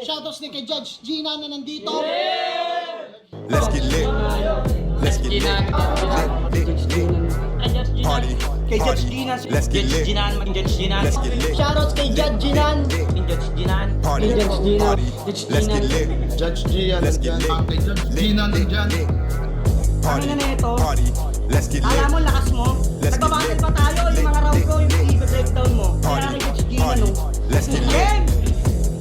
Shoutouts din kay Judge Gina na nandito. Let's get lit. Let's get lit. Lit, lit, lit. Party. Kay Judge. Ginan. Let's get lit. Ginan, maging Judge Ginan. Let's get lit. Shoutouts kay Judge Ginan. Maging Judge Ginan. Party. Judge Gina. Let's Gina. get lit. Judge Gian, Let's get lit. Kay Judge Lit, Gina lit, lit. Party. Ano? Party. Let's get Alam mo, lit. lakas mo. Let's get Nagbabattle lit. pa tayo. Yung mga round ko, yung i-breakdown mo. Kaya Party. kay Judge Ginan, Party. Let's get lit.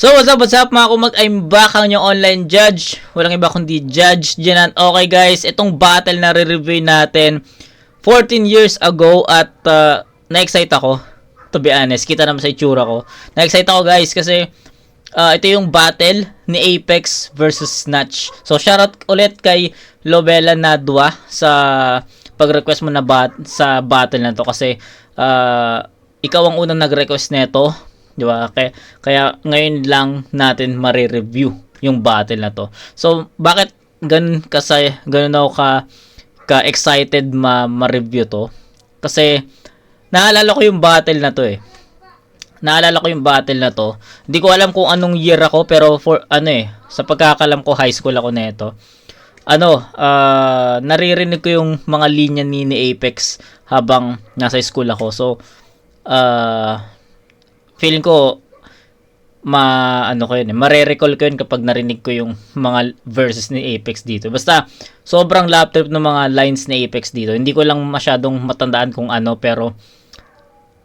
So what's up, what's up mga kumag, I'm back ang yung online judge. Walang iba kundi judge Janan. Okay guys, itong battle na re-review natin 14 years ago at uh, na-excite ako. To be honest, kita naman sa itsura ko. Na-excite ako guys kasi uh, ito yung battle ni Apex versus Snatch. So shoutout ulit kay Lovella Nadwa sa pag-request mo na bat sa battle na to kasi uh, ikaw ang unang nag-request nito, di ba? Kaya, kaya ngayon lang natin mare-review yung battle na to. So bakit ganun kasi ganun ako ka ka excited ma ma-review to? Kasi naalala ko yung battle na to eh naalala ko yung battle na to. Hindi ko alam kung anong year ako pero for ano eh, sa pagkakalam ko high school ako nito. Ano, ah naririnig ko yung mga linya ni, ni Apex habang nasa school ako. So, ah feeling ko ma ano ko yun eh, mare-recall ko yun kapag narinig ko yung mga verses ni Apex dito. Basta sobrang laptop ng mga lines ni Apex dito. Hindi ko lang masyadong matandaan kung ano pero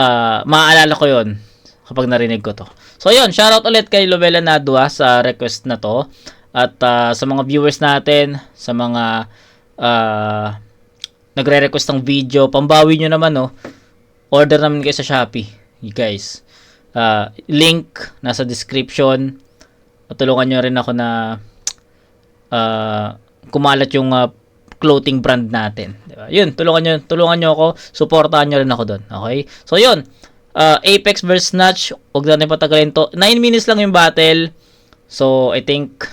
ah maaalala ko yon kapag narinig ko to. So yun, shoutout ulit kay Lovella Nadua sa request na to. At ah, sa mga viewers natin, sa mga ah, nagre-request ng video, pambawi nyo naman no. Order naman kayo sa Shopee, you guys. Ah, link nasa description. Tulungan nyo rin ako na ah, kumalat yung ah, clothing brand natin. Di ba? Yun, tulungan nyo, tulungan nyo ako, suportahan nyo rin ako doon. Okay? So, yun. Uh, Apex versus Snatch, huwag natin patagalin to. 9 minutes lang yung battle. So, I think,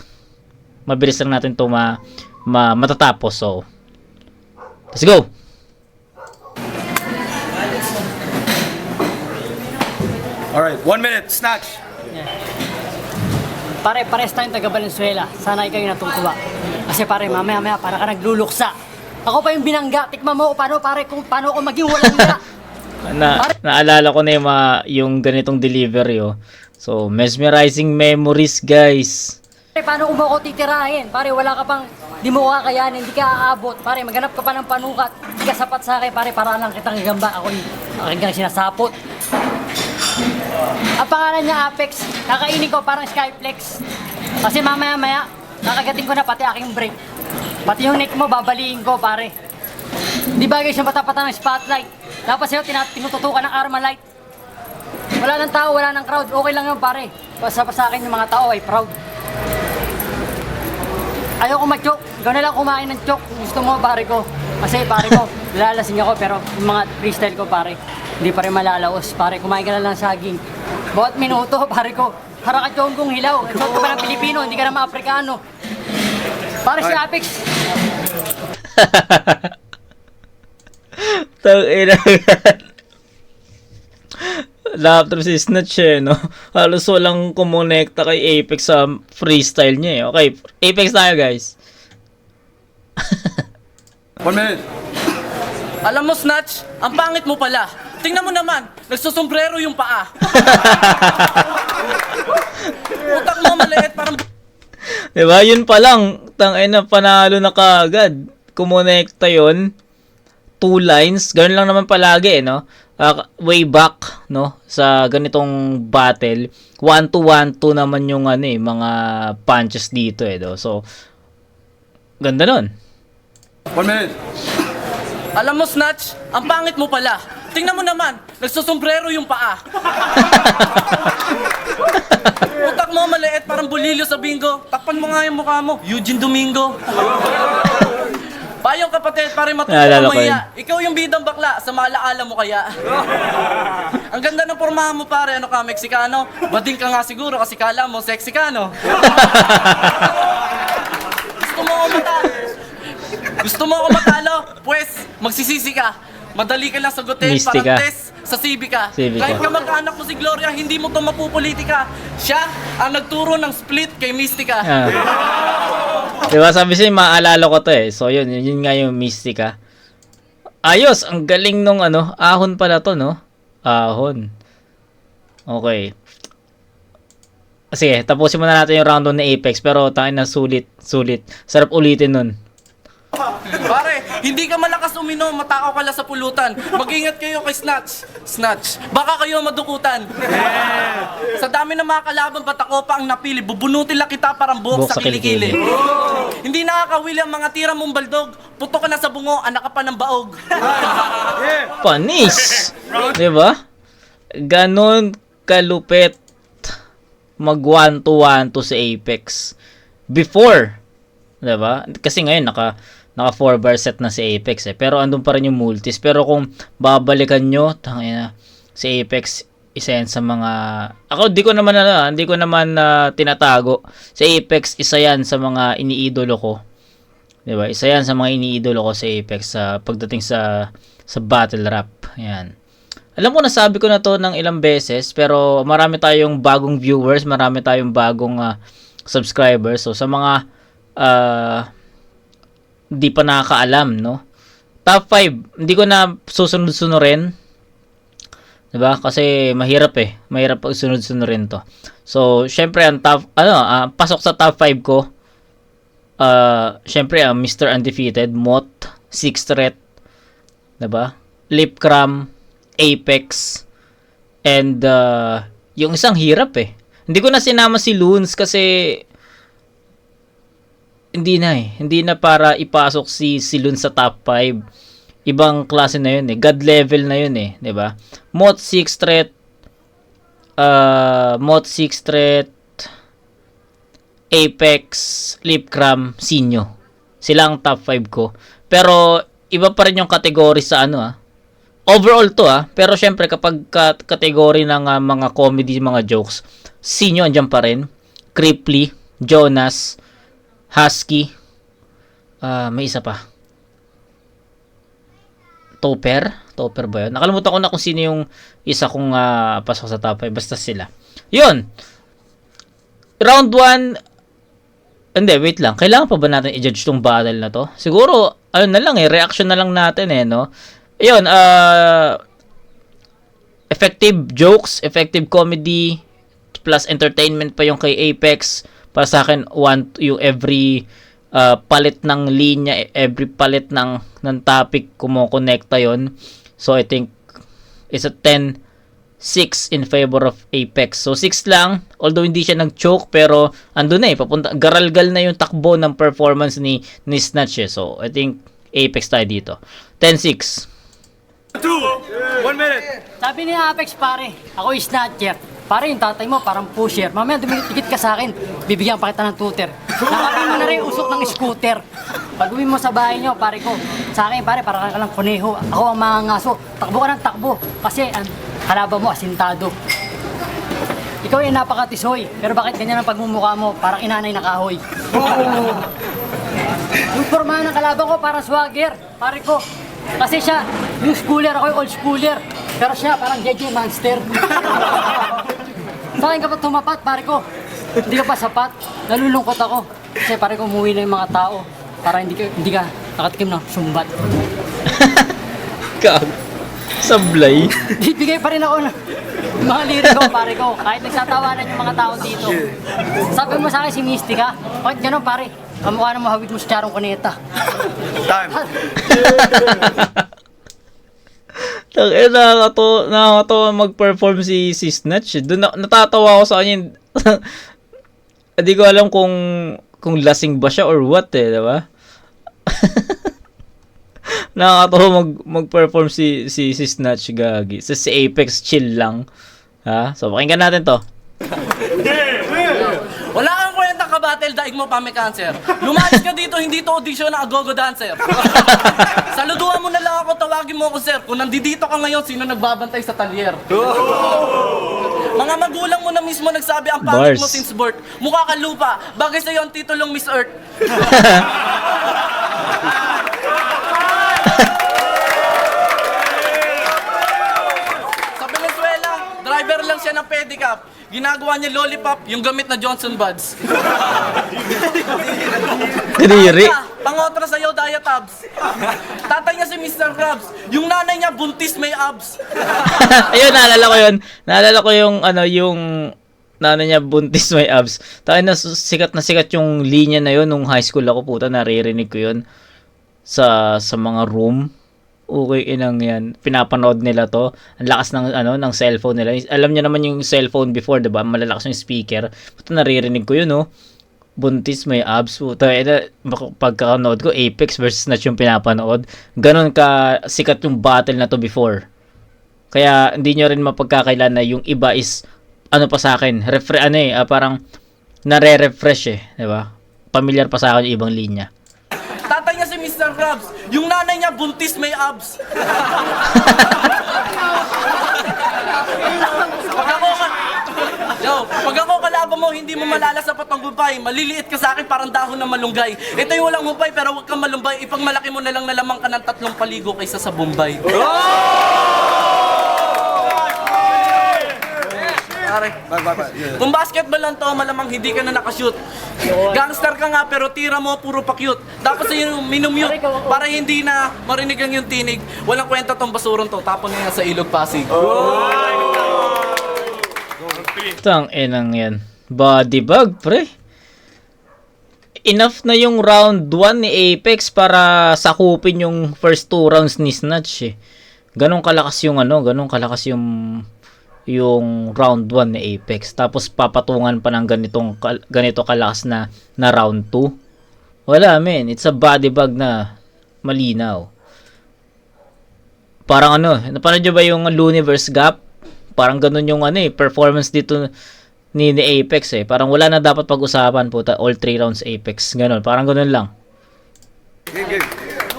mabilis lang natin to ma, ma matatapos. So, let's go! Alright, one minute, snatch. Pare, pares tayong taga Valenzuela. Sana ikaw yung natutuwa. Kasi pare, mamaya-maya, para ka nagluluksa. Ako pa yung binangga. Tikman mo paano, pare, kung paano ako maging walang nga. Na, naalala ko na yung, mga, yung ganitong delivery, oh. So, mesmerizing memories, guys. Pare, paano kung mo ako titirahin? Pare, wala ka pang, di mo kakayanin, hindi ka aabot. Pare, maghanap ka pa ng panukat. Hindi ka sapat sa akin, pare, para lang kitang gagamba. Ako yung aking sinasapot. Ang pangalan niya Apex, kakainin ko parang Skyflex. Kasi mamaya-maya, kakagating ko na pati aking break. Pati yung neck mo, babaliin ko, pare. Di bagay siya patapatan ng spotlight. Dapat sa'yo tinututukan ng Armalite. Wala ng tao, wala ng crowd. Okay lang yun, pare. Basta sa akin yung mga tao ay proud. Ayoko mag-choke. Ikaw na lang kumain ng kung gusto mo, pare ko. Kasi pare ko, lalasing ako pero yung mga freestyle ko, pare, hindi pa rin malalaos. Pare, kumain ka na lang saging. Bawat minuto, pare ko, para ka kong hilaw. Ikaw ka pa ng Pilipino, hindi ka naman Afrikano. Pare si Apex, Tang ina. Laptop si Snatch eh, no? Halos walang kumonekta kay Apex sa freestyle niya eh. Okay, Apex tayo guys. One minute. Alam mo, snatch, ang pangit mo pala. Tingnan mo naman, nagsusombrero yung paa. Utak mo maliit, parang Diba? Yun pa lang. Tang ina, panalo na kaagad. Kumonekta yon Two lines. Ganun lang naman palagi, eh, no? Ah, way back, no? Sa ganitong battle. 1 to 1 to naman yung ano eh, mga punches dito eh, no? So, ganda nun. One minute. Alam mo, Snatch, ang pangit mo pala. Tingnan mo naman, nagsusombrero yung paa. Utak mo maliit, parang bulilyo sa bingo. Takpan mo nga yung mukha mo. Eugene Domingo. Payong kapatid, pare matuto ko mahiya. Ikaw yung bidang bakla, sa malaala mo kaya. Ang ganda ng pormahan mo pare, ano ka, Meksikano? Bading ka nga siguro kasi kala mo, sexy ka, no? Gusto mo ako matalo? Pues, magsisisi ka. Madali ka lang sagutin, Mystica. parang test sa Civica. Civica. Kahit ka mag-anak mo si Gloria, hindi mo to mapupolitika. Siya ang nagturo ng split kay Mystica. Ah. diba sabi siya, maalala ko to eh. So yun, yun, yun nga yung Mystica. Ayos, ang galing nung ano, ahon pala to, no? Ahon. Okay. Sige, tapusin muna natin yung round 1 na Apex. Pero tayo na sulit, sulit. Sarap ulitin nun. Pare, hindi ka malakas uminom, matakaw ka lang sa pulutan. Mag-ingat kayo kay Snatch. Snatch. Baka kayo madukutan. Sa dami ng mga kalaban, ba't ako pa ang napili? Bubunutin lang kita parang buhok Buhok sa kilikili. Hindi nakakawili ang mga tira mong baldog. Puto ka na sa bungo, anak ka pa ng baog. Panis! diba? Ganon kalupit mag 1 to 1 to sa Apex. Before, 'di ba? Kasi ngayon naka naka 4 bar set na si Apex eh. Pero andun pa rin yung multis. Pero kung babalikan nyo, tangina, si Apex isa yan sa mga ako di ko naman ano, hindi ko naman ah, tinatago. Si Apex isa yan sa mga iniidolo ko. 'Di ba? Isa yan sa mga iniidolo ko sa Apex sa pagdating sa sa battle rap. Yan. Alam ko nasabi ko na to ng ilang beses pero marami tayong bagong viewers, marami tayong bagong ah, subscribers. So sa mga ah, di pa nakakaalam, no? Top 5, hindi ko na susunod-sunurin. 'Di ba? Kasi mahirap eh. Mahirap pag sunod-sunurin to. So, syempre ang top ano, ah, pasok sa top 5 ko. Uh, syempre ang Mr. Undefeated, Mot, Six Threat, 'di ba? Lipcram, Apex, and uh, yung isang hirap eh. Hindi ko na sinama si Loons kasi hindi na eh. Hindi na para ipasok si si Loons sa top 5. Ibang klase na yun eh. God level na yun eh. ba? Mot 6 threat, uh, Mot 6 threat, Apex, Lipcram, Sinyo. Sila ang top 5 ko. Pero iba pa rin yung category sa ano ah. Overall to ah. Pero syempre kapag ka- category ng ah, mga comedy, mga jokes, Sinyo andyan pa rin. Cripply, Jonas, Husky, ah may isa pa. Topper? Topper ba yun? Nakalimutan ko na kung sino yung isa kong ah, pasok sa top 5. Basta sila. Yun. Round 1, hindi, wait lang. Kailangan pa ba natin i-judge tong battle na to? Siguro, ano na lang eh, reaction na lang natin eh, no? Ayun, uh, effective jokes, effective comedy, plus entertainment pa yung kay Apex. Para sa akin, one, yung every uh, palit ng linya, every palit ng, ng topic, kumukonekta yon So, I think, it's a 10 6 in favor of Apex. So 6 lang, although hindi siya nag-choke pero ando na eh, papunta garalgal na yung takbo ng performance ni ni Snatch eh. So I think Apex tayo dito. 10-6. Sabi ni Apex pare, ako is snatcher. Pare yung tatay mo parang pusher. Mamaya dumikit ka sa akin, bibigyan pa kita ng tutor. Nakapin mo na rin usok ng scooter. Pag uwi mo sa bahay nyo, pare ko, sa akin pare, para ka lang kuneho. Ako ang mga ngaso, takbo ka ng takbo. Kasi ang kalaban mo, asintado. Ikaw ay napakatisoy, pero bakit ganyan ang pagmumukha mo? Parang inanay na kahoy. Yung formahan ng kalaban ko, parang swagger. Pare ko, kasi siya, new schooler, ako yung old schooler. Pero siya, parang JJ Monster. Sa akin kapag tumapat, pare ko, hindi ka pa sapat, nalulungkot ako. Kasi pare ko, umuwi na yung mga tao para hindi ka, hindi ka nakatikim ng sumbat. Kag. Sablay. Bibigay pa rin ako ng mga liriko, pare ko. Kahit nagsatawanan yung mga tao dito. Sabi mo sa akin si Mystica, bakit ganun pare? Kamukha na mahawig mo si Charong Cuneta. Tang eh nakakato nakakatawa mag-perform si si Snatch. Doon na, natatawa ako sa kanya. Hindi ko alam kung kung lasing ba siya or what eh, 'di ba? nakakatawa mag mag-perform si si si Snatch gagi. Sa si Apex chill lang. Ha? So pakinggan natin 'to. daig mo pa may cancer. Lumayas ka dito, hindi to audition na agogo dancer. Saluduhan mo na lang ako, tawagin mo ako sir. Kung nandito ka ngayon, sino nagbabantay sa talyer? Mga magulang mo na mismo nagsabi ang pangit mo Bars. since birth. Mukha ka lupa. Bagay sa'yo ang titulong Miss Earth. Sa Venezuela, driver lang siya ng pedicab. Ginagawa niya lollipop, yung gamit na Johnson Buds. Kadiri. Pangotra sa'yo, diatabs. Tatay niya si Mr. Krabs. Yung nanay niya, buntis may abs. Ayun, naalala ko yun. Naalala ko yung, ano, yung, nanay niya buntis may abs. Tayo na sikat na sikat yung linya na yun nung high school ako, puta, naririnig ko yun sa sa mga room. Okay, inang yan. Pinapanood nila to. Ang lakas ng ano ng cellphone nila. Alam niyo naman yung cellphone before, 'di ba? Malalakas yung speaker. Puta naririnig ko 'yun, no. Buntis may abs. Puta, eh, pagkakanood ko Apex versus Snatch yung pinapanood. Ganon ka sikat yung battle na to before. Kaya hindi nyo rin mapagkakailan na yung iba is ano pa sa akin, refre ano eh, ah, parang nare-refresh eh, 'di ba? Familiar pa sa akin yung ibang linya. Mr. Krabs. Yung nanay niya, buntis may abs. pag ako ka... Yo, pag ako kalaban mo, hindi mo malalasapat ang gumpay. Maliliit ka sa akin, parang dahon ng malunggay. Ito yung walang humpay, pero huwag kang malumbay. Ipagmalaki mo na lang na lamang ka ng tatlong paligo kaysa sa Bombay. Pare. Kung basketball lang to, malamang hindi ka na nakashoot. Gangster ka nga, pero tira mo puro pa cute. Dapat sa yung minumute para hindi na marinig ang yung tinig. Walang kwenta tong basurong to. Tapon na yan sa ilog Pasig. Tang enang yan. Body bag, pre. Enough na yung round 1 ni Apex para sakupin yung first two rounds ni Snatch eh. Ganon kalakas yung ano, ganon kalakas yung yung round 1 ni Apex. Tapos papatungan pa ng ganitong ganito kalakas na na round 2. Wala men, it's a body bag na malinaw. Parang ano, napanood nyo ba yung Luniverse Gap? Parang ganun yung ano eh, performance dito ni, ni Apex eh. Parang wala na dapat pag-usapan puta, all 3 rounds Apex. Ganun, parang ganun lang. Yung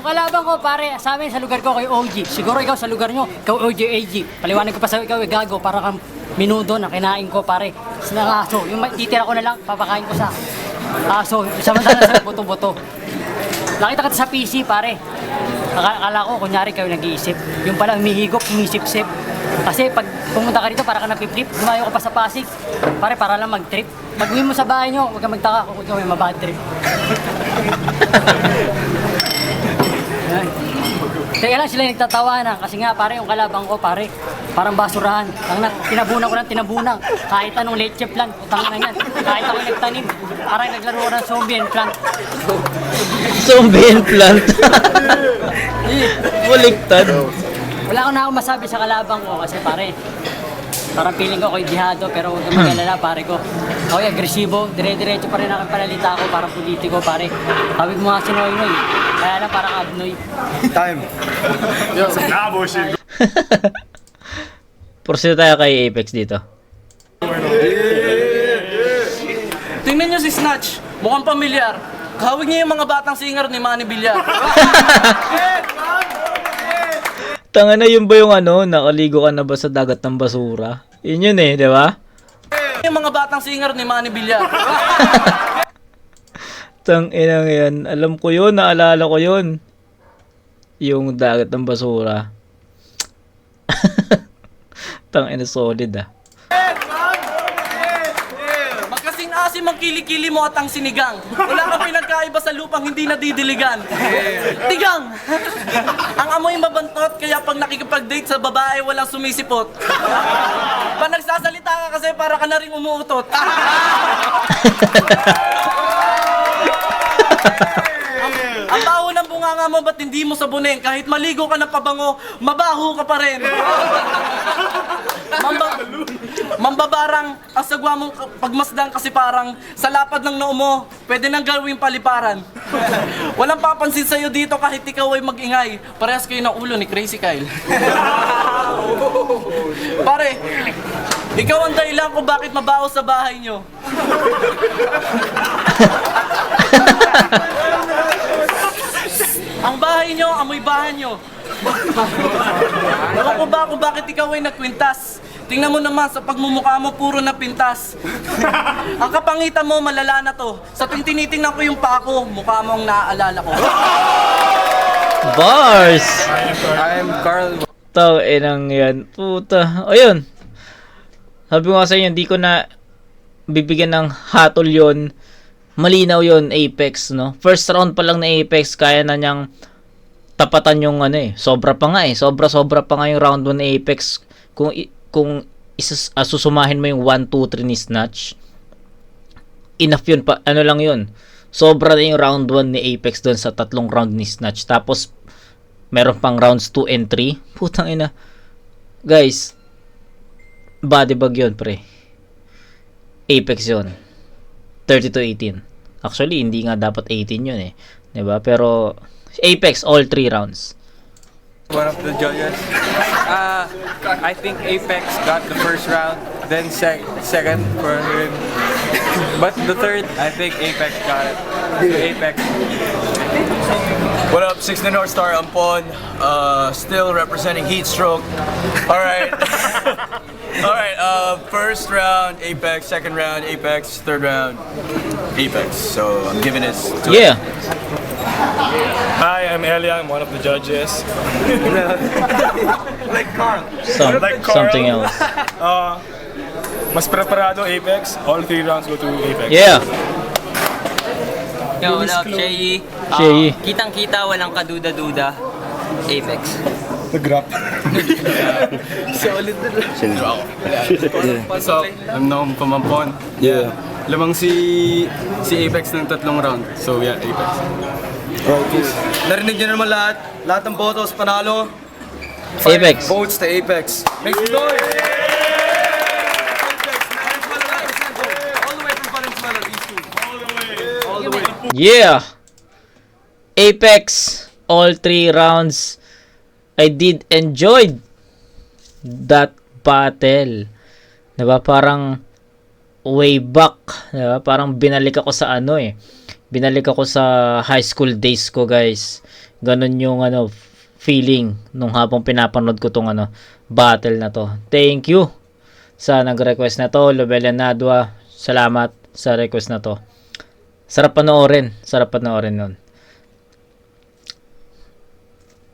kalaban ko, pare, sa amin, sa lugar ko, kayo OG. Siguro ikaw sa lugar nyo, ikaw OG, AG. Paliwanag ko pa sa ikaw, gago, para kang minudo na kinain ko, pare. Sa aso, yung titira ko na lang, papakain ko sa aso. Samantala sa buto-buto. Nakita ka sa PC, pare. Aka- Akala ko, kunyari kayo nag-iisip. Yung pala, humihigop, humisip-sip. Kasi pag pumunta ka dito, para ka napiplip, lumayo ka pa sa Pasig. Pare, para lang mag-trip. Pag uwi mo sa bahay nyo, huwag ka magtaka kung ikaw may mabad trip. Ay. Kaya lang sila nagtatawanan kasi nga pare yung kalabang ko pare parang basurahan. Ang na, tinabunan ko ng tinabunan. Kahit anong leche plant, utang na yan. Kahit ako nagtanim, parang naglaro ko ng zombie and plant. Zombie and plant. Baliktad. Wala ko na ako masabi sa kalabang ko kasi pare, parang feeling ko ako'y dihado pero huwag kang mag-alala pare ko. Ako'y agresibo, dire-diretso pa rin ang panalita ko, parang politiko pare. Sabi mo nga si Noy Noy, kaya lang parang abnoy. Proceed tayo kay Apex dito. Tingnan nyo si Snatch. Mukhang pamilyar. Kahawig niya yung mga batang singer ni Manny Villar. Tanga na yun ba yung ano, nakaligo ka na ba sa dagat ng basura? Yun yun eh, di ba? yung mga batang singer ni Manny Villar. Tang inang yan. Alam ko yun, naalala ko yun. Yung dagat ng basura. Tang ina solid ah. Kilikili mo at ang sinigang. Wala kang pinagkaiba sa lupang hindi nadidiligan. Tigang! ang amoy mabantot, kaya pag nakikipag-date sa babae, walang sumisipot. Pag nagsasalita ka kasi, para ka na rin umuutot. Bunganga mo, ba't hindi mo sabunin? Kahit maligo ka ng pabango, mabaho ka pa rin. Mamba, mambabarang ang sagwa mong pagmasdan kasi parang sa lapad ng noo mo, pwede nang gawing paliparan. Walang papansin sa'yo dito kahit ikaw ay magingay. Parehas kayo ng ulo ni Crazy Kyle. Pare, ikaw ang dahilan kung bakit mabaho sa bahay nyo. Ewan ko ba kung bakit ikaw ay nagkwintas? Tingnan mo naman sa pagmumukha mo puro na pintas. ang kapangitan mo malala na to. Sa tuwing tinitingnan ko yung paa ko, mukha mo ang naaalala ko. Bars! I'm Carl. Tao, enang yan. Puta. Ayun. Sabi ko nga sa inyo, hindi ko na bibigyan ng hatol yon Malinaw yon Apex, no? First round pa lang na Apex, kaya na niyang tapatan yung ano eh. Sobra pa nga eh. Sobra-sobra pa nga yung round 1 na Apex. Kung, kung isas, ah, susumahin mo yung 1, 2, 3 ni Snatch, enough yun pa. Ano lang yun. Sobra na yung round 1 ni Apex doon sa tatlong round ni Snatch. Tapos, meron pang rounds 2 and 3. Putang ina. Guys, body bag yun, pre. Apex yun. 30 to 18. Actually, hindi nga dapat 18 yun eh. 'Di ba Pero, Apex, all 3 rounds. one of the judges. Uh, I think Apex got the first round, then sec- second for him. But the third, I think Apex got it. So Apex. What up, 16 North Star Ampon, uh, still representing Heat Stroke. All right. All right, uh, first round, Apex, second round, Apex, third round, Apex. So I'm giving this to Yeah. Hi, I'm Elia. I'm one of the judges. Some, Like Carl. something else. Uh, mas preparado Apex. All three rounds go to Apex. Yeah. Yo, what up, Shay? Shay. Kitang-kita, walang kaduda-duda. Apex. Nag-rap. What's up? I'm Noam from Ampon. Yeah. Lamang si si Apex ng tatlong round. So yeah, Apex. Narinig niyo naman lahat. Lahat ng botos panalo. Apex. Votes to Apex. Make some noise! All the way from Valenzuela, East All the way. Yeah. Apex, all 3 rounds. I did enjoy that battle. 'Di ba? Parang way back, 'di ba? Parang binalik ako sa ano eh. Binalik ako sa high school days ko, guys. Ganon yung ano feeling nung habang pinapanood ko tong ano battle na to. Thank you sa nag-request na to, Lobela Nadwa. Salamat sa request na to. Sarap panoorin. Sarap panoorin nun.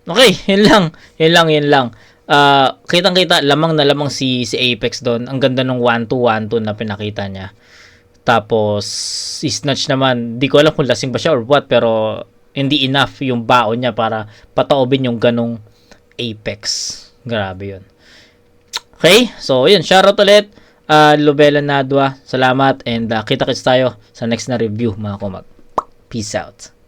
Okay, yun lang. Yun lang, yun lang. Ah, kitang-kita, lamang na lamang si, si Apex doon. Ang ganda ng 1-2-1-2 na pinakita niya. Tapos, Snatch naman, di ko alam kung lasing ba siya or what, pero hindi enough yung baon niya para pataobin yung ganong Apex. Grabe yun. Okay, so yun, shoutout ulit. Uh, Lubela Nadwa, salamat and uh, kita-kits tayo sa next na review mga kumag. Peace out.